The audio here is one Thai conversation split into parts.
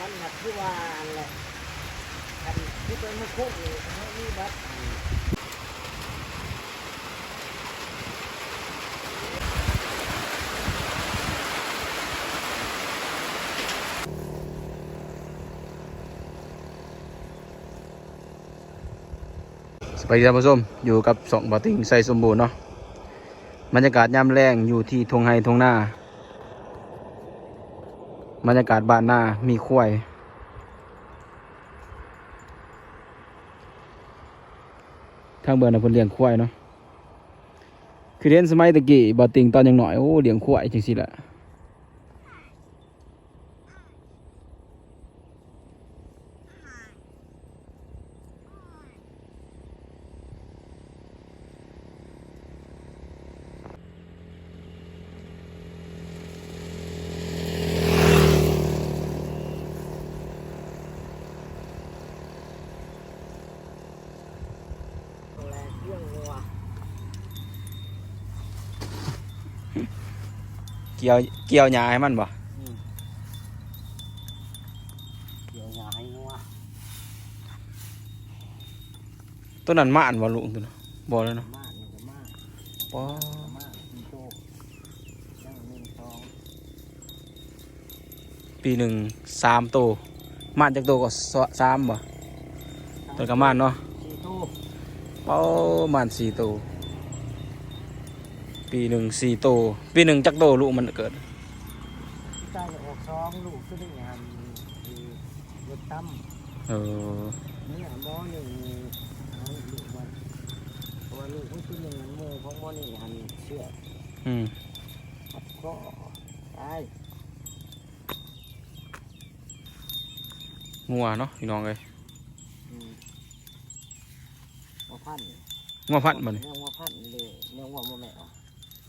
มันหนักที่ว่าแหละอันที่เป็นมุกคุกนี่มันมีบัตรสวัสดีท่านผู้ชมอยู่กับสองบอติงใส่สมบูรณ์เนาะบรรยากาศยามแรงอยู่ที่ทงไฮทงหน้า บรรยากาศบ้านหน้ามีควายทางเบอร์นะเพิ่นเลี้ยงควายเนาะคือเรียนสมัยตะกี้บอติงตอนยังหน่อยโอ้เลี้ยงควายจังๆแหละ เรื่องงัวเกี่ยวเกี่ยวหญ้าให้มันบ่เกี่ยวหยาให้งัวตัวนั้นม่านบ่ลุงตัวนั้นบ่แล้วเนาะมากมันก็มากปอมากมีโตยังหนึ่งสองปีหนึ่งสามโตวม่านจากโตวก็สสามบ่ตัวกับม่านเนาะสี่โต เป้าม่านสี่โตวปีหนึ่งสี่โตวปีหนึ่งจักโตวลูกมันเกิดที่ใต้จะออกสองลูกก็ได้งานคือรถตั้มเออนี่อะหมอหนึ่งอันลูกมันเพราะว่าลูกมันคือหนึ่งอันโมของหมอนี่อันเชือกอืมครับก็ตายงัวเนาะพี่น้องเลย อืมหั วพันงัวพัดมันเนื้อหัวพันเลยเนื้อหัวโมแม่เอา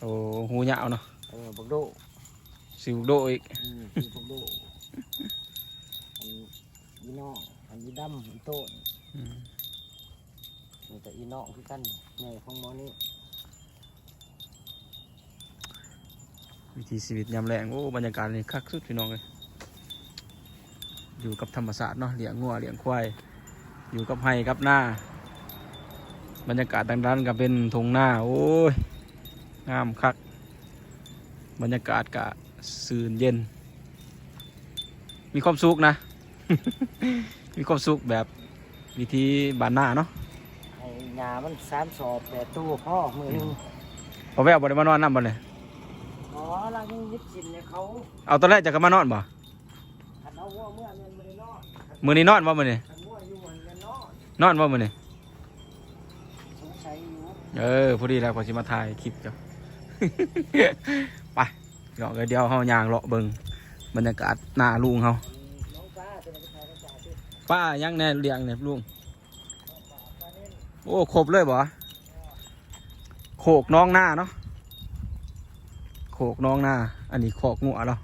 โอ้หูยาวเนาะเออบักโดสิวโดอีกอืมคือบักโดอันอีน้องอันอีดำอีโต้นอืมมีแต่อีน้องคือกันใหญ่ของหมอนี่วิถีชีวิตยามแรงโอ้บรรยากาศนี่คักสุดพี่น้องเลยอยู่กับธรรมศาสตร์เนาะเลี้ยงงัวเลี้ยงควายอยู่กับไห้กับหน้า บรรยากาศดังนั้นก็เป็นทงหน้า โอ้ย งามคัก บรรยากาศกะสื่นเย็น มีความสุขนะ มีความสุขแบบวิธีบานหน้าเนาะไอ้ยามันสามสอบแปดตู้พ่อมือหนึงพอแววบ่ได้มานอนน้ำบ่เลยอ๋อเรายังยึดกินเนี่ยเขาเอาตอนแรกจะก็มานอนบ่ขันเอาหัวเมื่อเงินไม่ได้นอนมือนี้นอนบ่มือนี้ขันหัวอยู่วันเงินนอนนอนบ่มือนี้สงสัยอยู่ เออพอดีแล้วพอสิมาถ่ายคลิปจ้ะไปเดี๋ยวเดี๋ยวเฮายางเลาะเบิงบรรยากาศหน้าลุงเฮาป้าย่าที่ป้ายังแน่เลี้ยงเนี่ยลุงโอ้ครบเลยบ่โขกน้องหน้าเนาะโขกน้องหน้า อันนี้โขกงัวเรา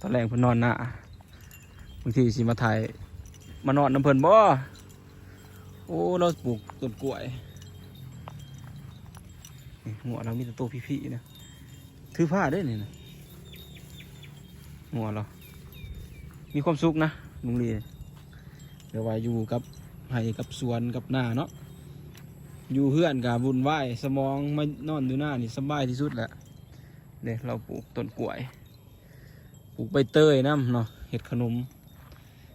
ตอนแรกเพิ่นนอนหน้าบางทีสิมาถ่ายมานอนน้ำเพิ่นบ่ โอ้ เราปลูกต้นกล้วยนี่งัวเรามีแต่ตัวพี่ๆนะถือผ้าด้วยนี่นะงัวเรา มีความสุขนะลุงลีเดี๋ยวไว้อยู่กับไห้กับสวนกับหน้าเนาะอยู่เพื่อนกับวุ่นวายสมองมานอนอยู่หน้านี่สบายที่สุดแหละเดี๋ยวเราปลูกต้นกล้วย ปลูกใบเตยน้ำเนาะเห็ดขนม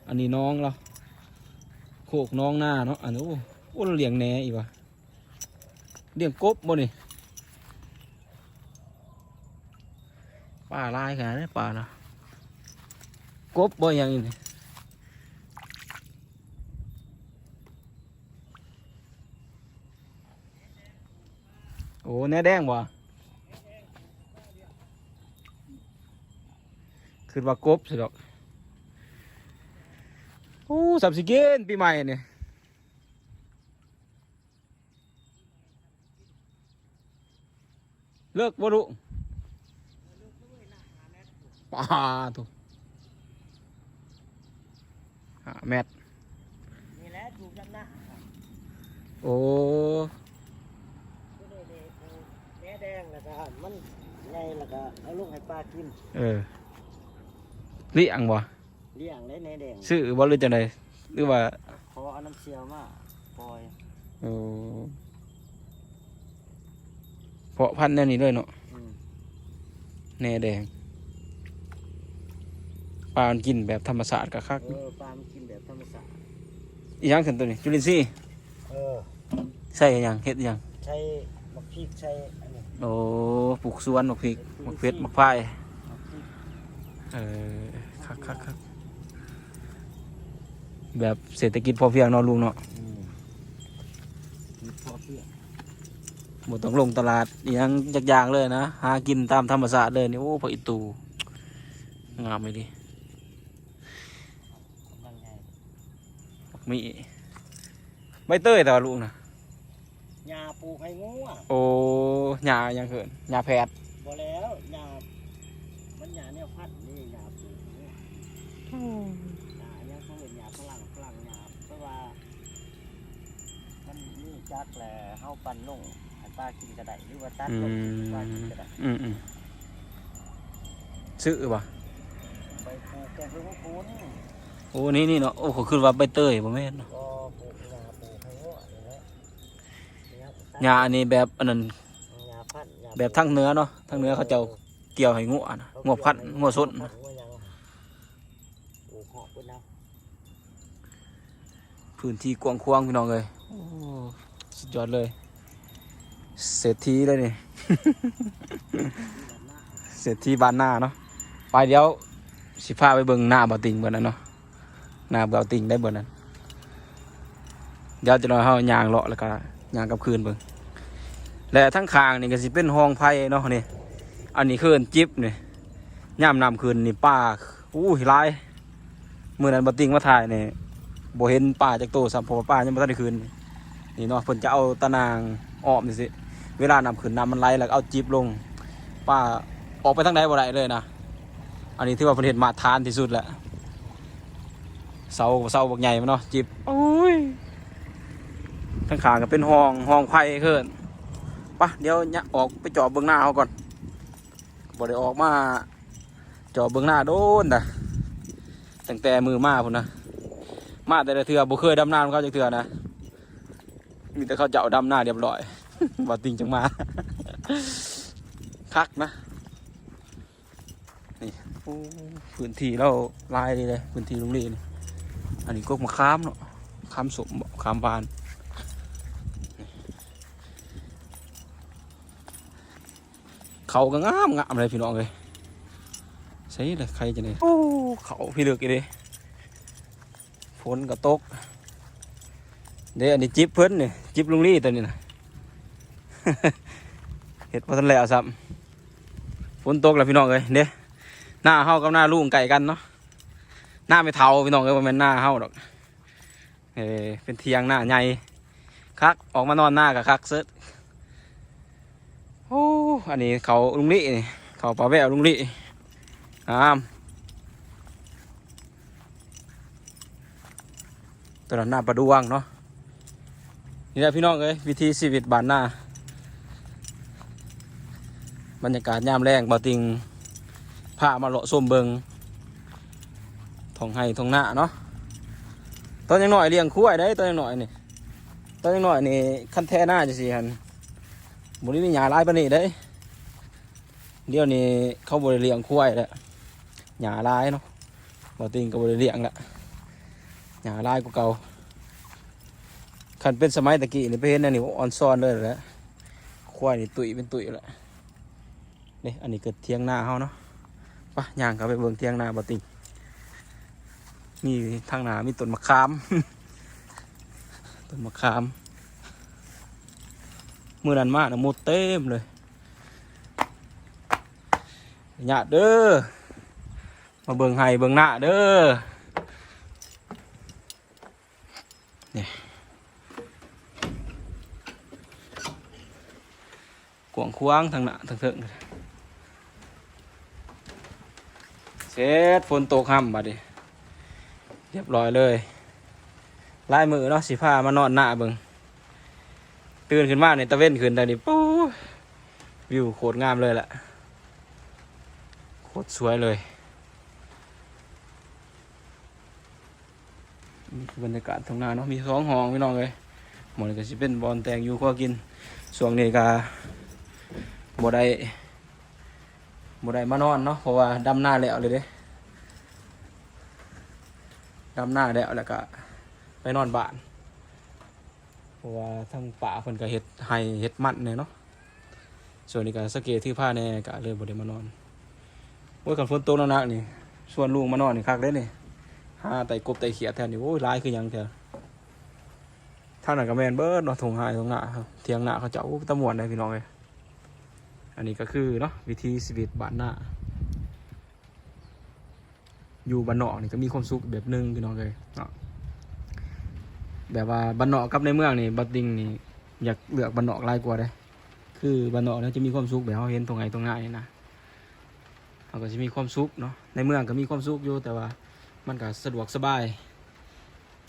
อันนี้น้องเรา โคกน้องหน้าเนาะอันนี้โอ้โอ้เลี้ยงแหนอีกวะเลี้ยงกบบ่นี่ป่าลายขนาดนี้ป่านะกบบ่ยังอีนี่โอ้แน่แดงบ่คือว่ากบสิดอก โอ้สับสิเกนปีใหม่เนี่ยเลิกบ่ดุป้าทุหาแมทนี่แหละถูกจำหน้าโอ้ก็เลยเลยเอาแม่แดงแล้วก็มันไงแล้วก็เอาลูกให้ปลากิน เออเลี้ยงบ่ เลี้ยงได้ในแดงซื้อบ่หรือจังไดหรือว่าขอเอาน้ำเชียวมาปล่อยเออเพาะพันธุ์แนวนี้เลยเนาะอืมแหน่แดงปลามันกินแบบธรรมชาติก็คักเออปลามันกินแบบธรรมชาติอีหยังขึ้นตัวนี้จุลินทรีย์เออใส่อิหยังเฮ็ดอิหยังใช้มะพริกใช้อันนี้โอ้ปลูกสวนมะพริกมะเขือมะพร้ายมะพริก เออคักคักคัก แบบเศรษฐกิจพอเพียงเนาะลุงเนาะอืมมีพอเพียงบ่ต้องลงตลาดอีหยังจักอย่างเลยนะ หากินตามธรรมชาติเลยนี่โอ้พออีตูงามเลยดิกำลังไงมีใบเตยแต่ว่าลุงนะยาปลูกให้งูอะโอ้หญ้าหยังเขินหญ้าแพทย์บ่แล้วยามันยาเนี่ยพัดนี่ยาปลูก จักแหละเฮาปั่นลงให้ป้ากินก็ได้หรือว่าตัดอืลงมให้ป้ากินก็ได้อืมอืมซื้อป่ะไปปลูกแกงเพื่อคูนโอ้นี่นี่เนาะโอ้เขาคือว่าใบเตยบ่แม่นเนาะก็ปลูกยาปลูกให้งูนี่แหละยาหญ้าอันนี้แบบอันนั้นยาพัดยาแบบทางเหนือเนาะทางเหนือเขาเจ้าเกี่ยวให้งัวนะงัวพัดงัวสดงัวนะยังปลูกหอกเพิ่นนะพื้นที่กว้างขวางพี่น้องเลยโอ้ สุดยอดเลย เศรษฐีเลยนี่ เศรษฐีบ้านหน้าเนาะ ไปเดี๋ยวสิพาไปเบิ่งหน้าบ่าวติงเบิ่นั้นเนาะ หน้าบ่าวติงได้เบิ่นั้น เดี๋ยวจะน้อยเฮายางเลาะแล้วก็ยางกับคืนเบิ่งและทั้งคางนี่ก็สิเป็นห้องไผ่เนาะนี่ อันนี้คือจิ๊บนี่ย่ามน้ำคืนนี่ป้าอู้หลายมื้อนั้นบ่าวติงมาถ่ายนี่บ่เห็นป้าจักโตซ้ำเพราะว่าป้ายังบ่ทันได้คืนนี่ เนาะเพิ่นจะเอาตะนางอ้อมนี่สิ เวลาน้ำคืนน้ำมันไหลแล้วก็เอาจิ๊บลง ป้าออกไปทางใดบ่ได้เลยนะ อันนี้ถือว่าประเทศมาทานที่สุดแหละเสาเสาบักใหญ่มันเนาะจิบโอ้ยทั้งขางก็เป็นห้องห้องไผ่เขินปะเดี๋ยวเนี่ยออกไปจอบเบื้องหน้าเขาก่อนบ่ได้ออกมาจอบเบื้องหน้าโดนแต่ตั้งแต่มือมาพุ่นนะมาแต่ละเถื่อบ่เคยดำน้ำเขาจักเถื่อนะ มีแต่เขาเจ้าดำหน้าเรียบร้อยบ่ติงจังมา คักนะ นี่พื้นที่เราลายเลยเลย พื้นที่ลุงลีนี่อันนี้ก็มะขามเนาะมะขามสมบ่มะขามบานเขาก็งามงามเลยพี่น้องเลยใช่เลยใครจะเนี่ยโอ้เขาพี่เลือกอีเด้ฝนก็ตก เดี๋ยวอันนี้จิบเพิ่นนี่จิบลุงลี่ตัวนี้นะเห็ดพอทันแล้วซ้ำฝนตกแล้วพี่น้องเลยเด้หน้าเฮากับหน้าลุงไก่กันเนาะหน้าไม่เทาพี่น้องเอ้ยว่าแม่นหน้าเฮาดอกเออเป็นเทียงหน้าใหญ่คักออกมานอนหน้ากับคักเซิร์โอ้อันนี้เขาลุงลี่นี่เขาปลาแววลุงลี่งามตัวนั้นหน้าปลาดวงเนาะ นี่แหละพี่น้องเอ้ยวิธีชีวิตบ้านหน้าบรรยากาศยามแรงบ่ติงพามาเลาะส้มเบิงทองไห้ทองหน้าเนาะตอนยังหน่อยเลี้ยงคุ้ยได้ตอนยังหน่อยนี่ตอนยังหน่อยนี่คันแท้หน้าจะสิฮันบุรีมีหยาลายปนนี้ได้เดี๋ยวนี้เขาบริเลี้ยงคุ้ยแล้วหยาลายเนาะบ่ติงก็บริเลี้ยงละหยาลายกว่าเก่า คันเป็นสมัยตะกี้นี่ไปเห็นอันนี่ออนซอนเลยแหละควายนี่ตุยเป็นตุยแล้วนี่อันนี้เกิดเทียงหน้าเฮาเนาะปะย่างเขาไปเบิ่งเทียงหน้าบ่ติงมีทางหนามีต้นมะขามต้นมะขามมือนันมานะหมดเต็มเลยญาติเด้อมาเบิ่งไห้เบิ่งหน้าเด้อ กวางควางทางหน้าทางเถิงเสร็จฝนตกห้ำบัดนี้เรียบร้อยเลยลายมือเนาะสีผ้ามานอนหน้าเบิงตื่นขึ้นมาในตะเว้นขึ้นแต่นี่ปู๊วิวโคตรงามเลยแหละโคตรสวยเลยนี่คือบรรยากาศตรงหน้าเนาะมีสองห้องพี่น้องเลยหมดก็สิเป็นบอลแตงอยู่ก็กินช่วงนี้ก็ บ่ได้บ่ได้มานอนเนาะเพราะว่าดำหน้าแล้วเลยเด้ดำหน้าแล้วแล้วก็ไปนอนบ้านเพราะว่าทั้งป่าเพิ่นก็เฮ็ดไห้เฮ็ดมันเนี่ยเนาะส่วนนี้ก็สเกตที่ผ้าแน่ก็เลยบ่ได้มานอนโอ้ยคันฝนตกหนักๆนี่ชวนลูกมานอนนี่คักเลยนี่หาไต่กบไต่เขียดแทนนี่โอ้ยร้ายคือหยังแท้ทางนั้นก็แม่นเบิดเนาะทงหายทงหน้าเทียงหน้าเขาเจ้าตะมวนได้พี่น้องเลย อันนี้ก็คือเนาะวิธีชีวิตบ้านหน้าอยู่บ้านนอกนี่ก็มีความสุขแบบหนึงพี่น้องเลยเนาะแบบว่าบ้านนอกกับในเมืองนี่บัดดิงนี่อยากเลือกบ้านนอกหลายกว่าเด้คือบ้านนอกเนี่ยจะมีความสุขแบบเราเห็นตรงไหนตรงไหนนะเราก็จะมีความสุขเนาะในเมืองก็มีความสุขอยู่แต่ว่ามันก็สะดวกสบาย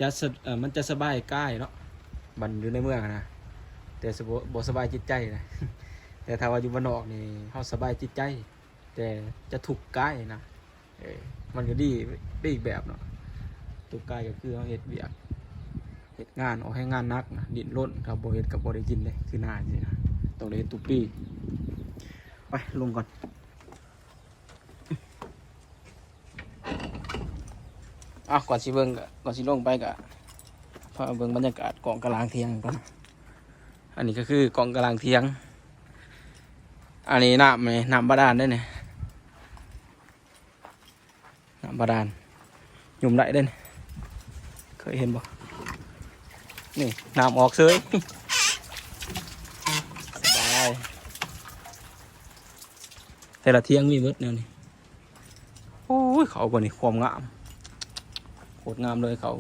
จะเออมันจะสบายกายเนาะบันอยู่ในเมืองนะแต่สบบสบายจิตใจนะ แต่ถ้าว่าอยู่บ้านนอกนี่เขาสบายจิตใจ แต่จะถูกกายนะเออมันก็ดีได้อีกแบบเนาะถูกกายก็คือเขาเฮ็ดเวียกเฮ็ดงานออกให้งานนักนะดิ้นรนครับบ่เฮ็ดกับบ่ได้กินเลยคือหน้าสินะต้องได้เฮ็ดตุปี้ไปลงก่อนอะก่อนสิเบิ่งก่อนสิลงไปก็พาเบิ่งบรรยากาศกองกลางเทียงก่อนอันนี้ก็คือกองกลางเทียง อันนี้น้ำนี่น้ำบาดาลได้เนี่ยน้ำบาดาลหยุ่มได้ได้เนี่ยเคยเห็นบ่นี่น้ำออกเซยสบายแต่ละเที่ยงมีเบิดแนวนี้โอ้ยเขาบ่นี่ความงามโคตรงามเลยเขา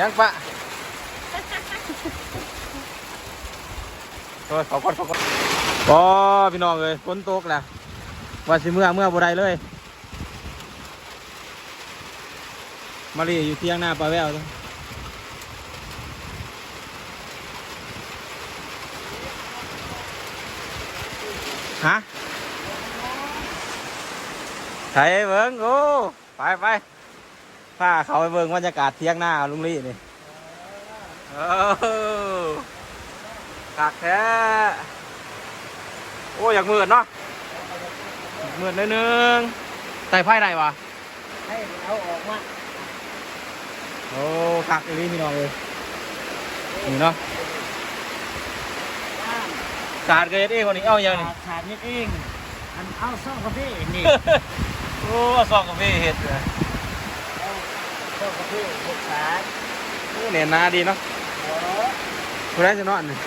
ยังปะโอ้ยขาก่อนเขาก่อนบอพี่น้องเลยฝนตกแล้วว่าสิเมื่อเมื่อบ่ได้เลย มาลีอยู่เที่ยงหน้าปลาแววฮะใช่เบิ้งโอ้ไปไป พาเขาไปเบิ้งบรรยากาศเที่ยงหน้าลุงลี่นี่เออคักแท้ โอ้อยากมืดเนาะอยากมืดนิดนึงใส่ไพ่ได้วะให้เอาออกมาโอ้คักอีหลีพี่น้องเลยนี่เนาะบ้านสาดเกยเองคนนี้เอาอย่างนี้ขาดนิดเองอันเอาซ่องกาแฟนี่โอ้ซองกาแฟเห็ดเลยเอา ซ่องกาแฟหกขาโอ้เนี่ยนาดีเนาะเออคุณได้จะนอนนี่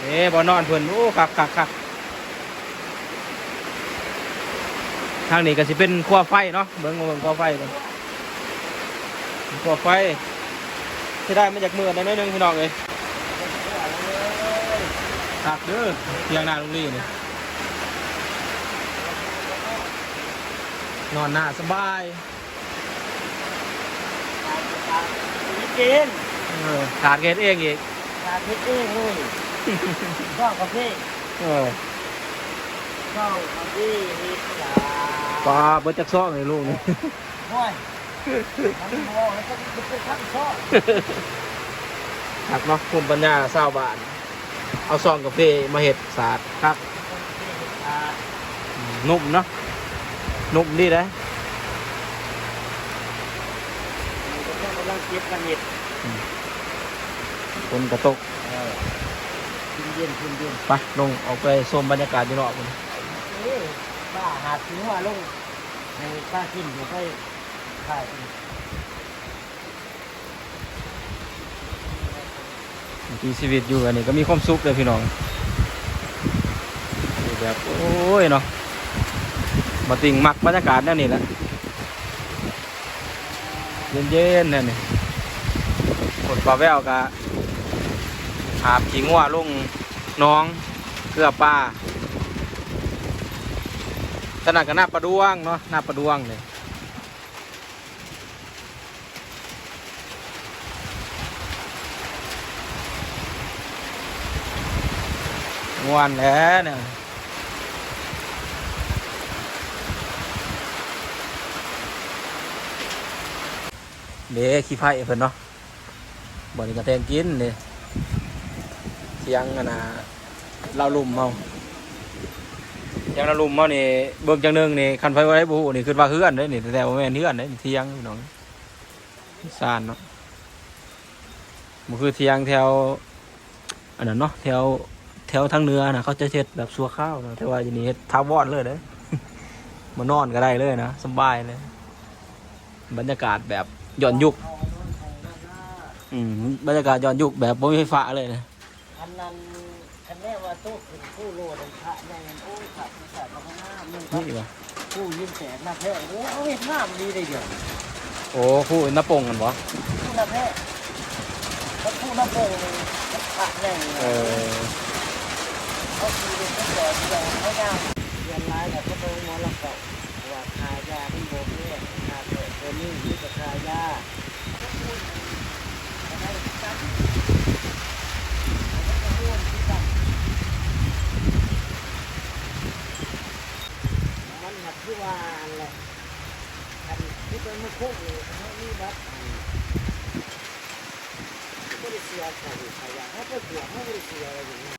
เอ๊บ่นอนเพิ่นโอ้คักคักคักทางนี้ก็สิเป็นขั้วไฟเนาะเบิ่งเบิ่งขั้วไฟกันขั้วไฟที่ได้มาจากเมืองได้น้อยหนึงพี่น้องเอ้ยคักเด้อเที่ยงนาลุงลี่นี่ นอนหน้าสบายนี่กินเออขาดเกตเองอีกขาดนิดเองเลยซ่องกาแฟเออซ่องกาแฟนี่จ้าปลาเบิดจักซอกเลยลูกนี่ห้อยมันมองแล้วก็เป็นข้างซ่องหักเนาะภูมิปัญญาชาวบ้าน เอาซองกาแฟมาเห็ดสาดครับอ่านุ่มเนาะ นุ่มดีเลยมันก็กำลังเก็บกันเห็ดคนกระตกเออกินเย็นกินเย็นไปลงออกไปชมบรรยากาศอยู่นอกพุ่นเอ้ยป้าหาถึงว่าลงในป้ากินอยู่ใกล้ถ่ายที่ชีวิตอยู่อันนี้ก็มีความสุขเลยพี่น้องอยู่แบบโอ้ยเนาะ มาติงมักบรรยากาศนั่นนี่แหละเย็นๆนั่นนี่ฝนปลาแววกะหาบขิงว่าลุงน้องเกลือปลาขนาดกับหน้าประดวงเนาะหน้าประดวงเลยงวนแล้วเนี่ย เด้ขี้ไผ่เพิ่นเนาะบ่นี่ก็แทงกินเด้เสียงอันน่ะเราลุ่มเมาเสียงเราลุ่มเมานี่เบิ่งจังนึงนี่คันไฟไว้บ่ฮู้นี่คือว่าเฮือนเด้นี่แต่ว่าแม่นเฮือนเด้เที่ยงพี่น้องซ่านเนาะบ่คือเที่ยงแถวอันนั้นเนาะแถวแถวทางเหนือนะเขาจะเฮ็ดแบบสัวข้าวนะแต่ว่าอยู่นี่เฮ็ดทาวอดเลยเด้มานอนก็ได้เลยนะสบายเลย บรรยากาศแบบ ย้อนยุคเอาอันนั้นใส่หน้าหน้าอืมบรรยากาศย้อนยุคแบบบ่มีไฟฟ้าเลยนะอันนั้นคันแน่ว่าตู้ขึ้นผู้โลดอันพระใหญ่อันโอ้ยขับผู้ชายมาข้างหน้ามึงครับนี่ว่ะผู้ยิ้มแสงหน้าแพ้โอ้เอาเห็นหน้ามันดีเลยเดี๋ยวโอ้ผู้น้าปงกันบ่ผู้หน้าแพ้เขาผู้หน้าโป่งเลยมันพระใหญ่เออเขาคือเป็นผู้แก่ที่เราเขายาวเรียนร้ายแต่ก็ต้องมอลักเก่า ว่าคายาที่โบเนี่ยคาเกิดตัวนี้ที่จะคายามันหนักที่ว่าแหละอันที่เป็นมือโค้งเลยนี่บัดก็ได้เสียใส่ใส่ยาเขาไปหัวเขาไม่ได้เสียอะไรอย่างนี้